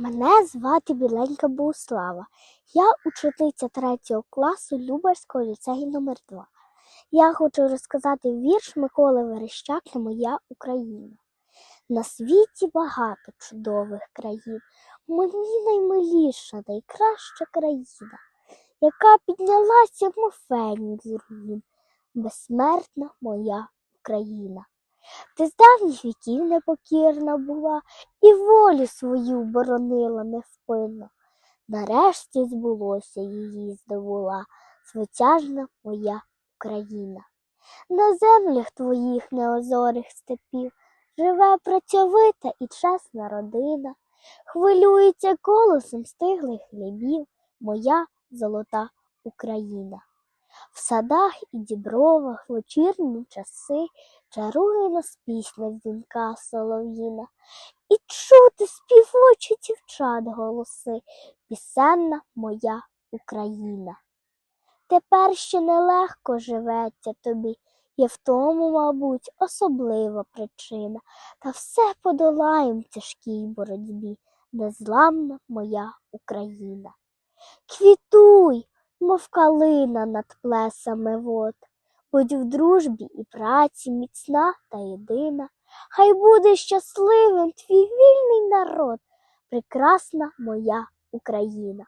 Мене звати Біленька Богуслава. Я учениця 3 класу Любарського ліцею номер 2 Я хочу розказати вірш Миколи Верещака Моя Україна. На світі багато чудових країн. Мені наймиліша, найкраща країна, яка піднялася в фенік з руїн. Безсмертна моя Україна. Ти з давніх віків непокірна була і волю свою боронила невпинно. Нарешті збулося її здобула звитяжна моя Україна. На землях твоїх неозорих степів живе працьовита і чесна родина, хвилюється колосом стиглих хлібів моя золота Україна. В садах і дібровах вечірні часи чарує нас пісня дзвінка солов'їна, і чути співочі дівчат голоси, пісенна моя Україна. Тепер ще нелегко живеться тобі, є в тому, мабуть, особлива причина, та все подолаєм тяжкій боротьбі, незламна моя Україна. Квітуй, мов калина над плесами вод, будь в дружбі і праці міцна та єдина, хай буде щасливим твій вільний народ, прекрасна моя Україна.